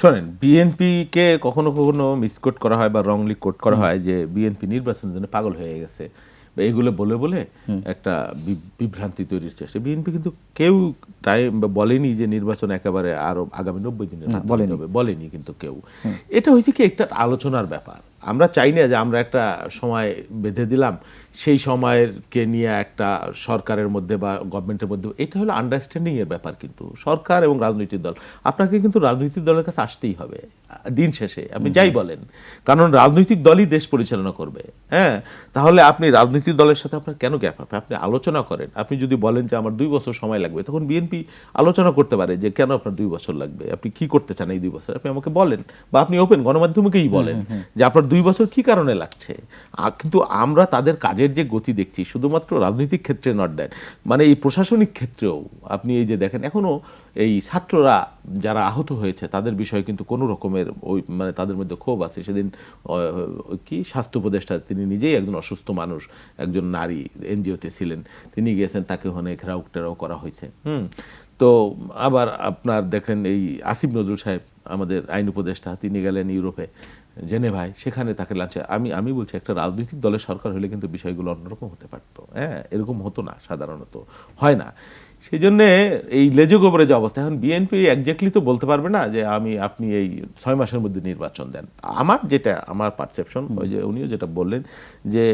শোনেন বিএনপিকে কখনো কখনো মিসকোট করা হয় বা রংলি কোট করা হয় যে বিএনপি নির্বাচনের জন্য পাগল হয়ে গেছে। বা এগুলো বলে বলে একটা বিভ্রান্তি তৈরির চেষ্টা। বিএনপি কিন্তু কেউ টাইম বলেনি যে নির্বাচন একেবারে আরও আগামী নব্বই দিনে বলেনি। বলেনি কিন্তু কেউ। এটা হয়েছে কি একটা আলোচনার ব্যাপার। আমরা চাই না যে আমরা একটা সময় বেঁধে দিলাম সেই সময়েরকে নিয়ে একটা সরকারের মধ্যে বা গভর্নমেন্টের মধ্যে এটা হলো আন্ডারস্ট্যান্ডিং এর ব্যাপার কিন্তু। সরকার এবং রাজনৈতিক দল আপনাকে কিন্তু রাজনৈতিক দলের কাছে আসতেই হবে দিন শেষে আপনি যাই বলেন। কারণ রাজনৈতিক দলই দেশ পরিচালনা করবে হ্যাঁ? তাহলে আপনি রাজনৈতিক দলের সাথে আপনার কেন গ্যাপ হবে? আপনি আলোচনা করেন। আপনি যদি বলেন যে আমার দুই বছর সময় লাগবে তখন বিএনপি আলোচনা করতে পারে যে কেন আপনার দুই বছর লাগবে? আপনি কি করতে চান এই দুই বছর? আপনি আমাকে বলেন বা আপনি ওপেন গণমাধ্যমকেই বলেন যে আপনার দুই বছর কি কারণে লাগছে? কিন্তু আমরা তাদের কাজের যে গতি দেখছি, শুধুমাত্র রাজনৈতিক ক্ষেত্রে নট দেন মানে এই প্রশাসনিক ক্ষেত্রেও, আপনি এই যে দেখেন, এখনও এই ছাত্ররা যারা আহত হয়েছে, তাদের বিষয়ে কিন্তু কোনো রকমের ওই মানে তাদের মধ্যে ক্ষোভ আছে। সেদিন কি স্বাস্থ্য উপদেষ্টা, তিনি নিজেই একজন অসুস্থ মানুষ, একজন নারী, এনজিওতে ছিলেন। তিনি গিয়েছেন, তাকে ওখানে ঘেরাও টেরাও করা হয়েছে। হুম? তো আবার আপনার দেখেন এই আসিফ নজরুল সাহেব আমাদের আইন উপদেষ্টা, তিনি গেলেন ইউরোপে, জেনেভায়। সেখানে তাকে লাঞ্চে আমি আমি বলছি, একটা রাজনৈতিক দলের সরকার হলে কিন্তু বিষয়গুলো অন্যরকম হতে পারতো। হ্যাঁ এরকম হতো না সাধারণত। হয় না। সেই জন্যে এই লেজে গোবরে যে অবস্থা এখন বিএনপি একজাক্টলি তো বলতে পারবে না যে আমি আপনি এই ছয় মাসের মধ্যে নির্বাচন দেন। আমার যেটা আমার পারসেপশন ওই যে উনিও যেটা বললেন যে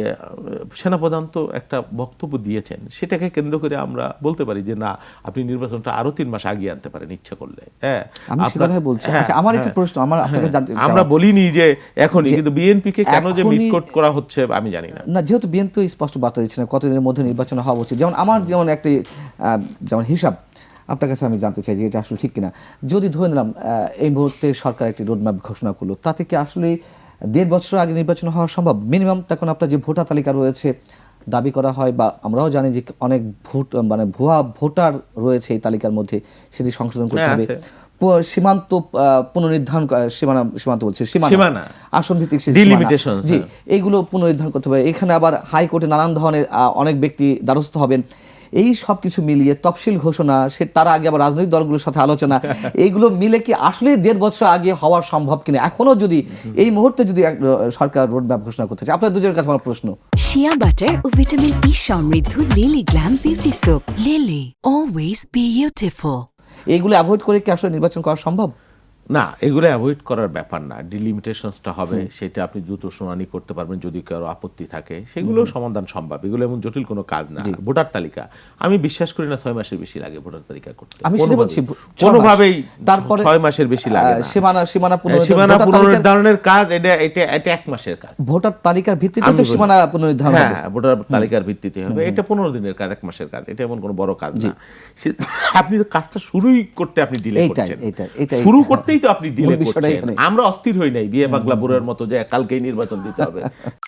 সেনাপ্রধান তো একটা বক্তব্য দিয়েছেন সেটাকে কেন্দ্র করে আমরা বলতে পারি যে না আপনি নির্বাচনটা আরও তিন মাস আগিয়ে আনতে পারেন ইচ্ছা করলে। হ্যাঁ আমি কথাই বলছি। হ্যাঁ, আচ্ছা আমার একটি হ্যাঁ। প্রশ্ন আমার আপনাকে আমরা বলিনি যে এখনই কিন্তু বিএনপি কে কেন যে মিসকোট করা হচ্ছে আমি জানি না। না যেহেতু বিএনপি স্পষ্ট বার্তা দিচ্ছে না কতদিনের মধ্যে নির্বাচন হওয়া উচিত। যেমন আমার যেমন একটি যেমন হিসাব আপনার কাছে আমি জানতে চাই যে এটা আসলে ঠিক কিনা। যদি ধরে নিলাম এই মুহূর্তে সরকার একটি রোডম্যাপ ঘোষণা করল তাতে কি আসলে দেড় বছর আগে নির্বাচন হওয়া সম্ভব? মিনিমাম তখন আপনার যে ভোটার তালিকা রয়েছে দাবি করা হয় বা আমরাও জানি যে অনেক ভোট মানে ভুয়া ভোটার রয়েছে এই তালিকার মধ্যে সেটি সংশোধন করতে হ্যাঁ, হবে। সীমান্ত পুনর্নির্ধারণ সীমানা সীমান্ত বলছে সীমানা। আসন ভিত্তিক। জি হ্যাঁ। এইগুলো পুনর্নির্ধারণ করতে হবে। এখানে আবার হাইকোর্টে নানান ধরনের অনেক ব্যক্তি দ্বারস্থ হবেন। এই সব কিছু মিলিয়ে তফসিল ঘোষণা সে তার আগে আবার রাজনৈতিক দলগুলোর সাথে আলোচনা এইগুলো মিলে কি আসলে দেড় বছর আগে হওয়া সম্ভব কিনা? এখনও যদি এই মুহূর্তে যদি সরকার রোডম্যাপ ঘোষণা করতে চায় আপনার দুজনের কাছে আমার প্রশ্ন। শিয়া বাটার ও ভিটামিন ই সমৃদ্ধ Lily glam beauty soap Lily always beautiful এইগুলো অ্যাভয়েড করে কি আসলে নির্বাচন করা সম্ভব? না এগুলো অ্যাভয়েড করার ব্যাপার না। ডিলিমিটেশনসটা হবে সেটা আপনি দ্রুত শুনানি করতে পারবেন যদি কারও আপত্তি থাকে। সেগুলো সমাধান সম্ভব। এগুলো এমন জটিল কোনো কাজ না। ভোটার তালিকা। আমি বিশ্বাস করি না ছয় মাসের বেশি লাগে ভোটার তালিকা করতে। আমি সেটা বলছি কোনোভাবেই। তারপরে ছয় মাসের বেশি লাগে সীমানা সীমানা সীমানা ভোটার তালিকার- পুনরুদ্ধারণের কাজ এটা এটা এটা এক মাসের কাজ। ভোটার তালিকার ভিত্তিতে তো সীমানা পুনরুদ্ধার হবে। হ্যাঁ ভোটার তালিকার ভিত্তিতে হবে। এটা পনেরো দিনের কাজ এক মাসের কাজ। এটা এমন কোনো বড় কাজ না। আপনি কাজটা শুরুই করতে আপনি ডিলে করছেন। এইটাই, এইটাই। শুরু তো আপনি ডিলে করছেন। আমরা অস্থির হই নাই বিয়ে পাগলা বুড়োর মতো যে কালকেই নির্বাচন দিতে হবে।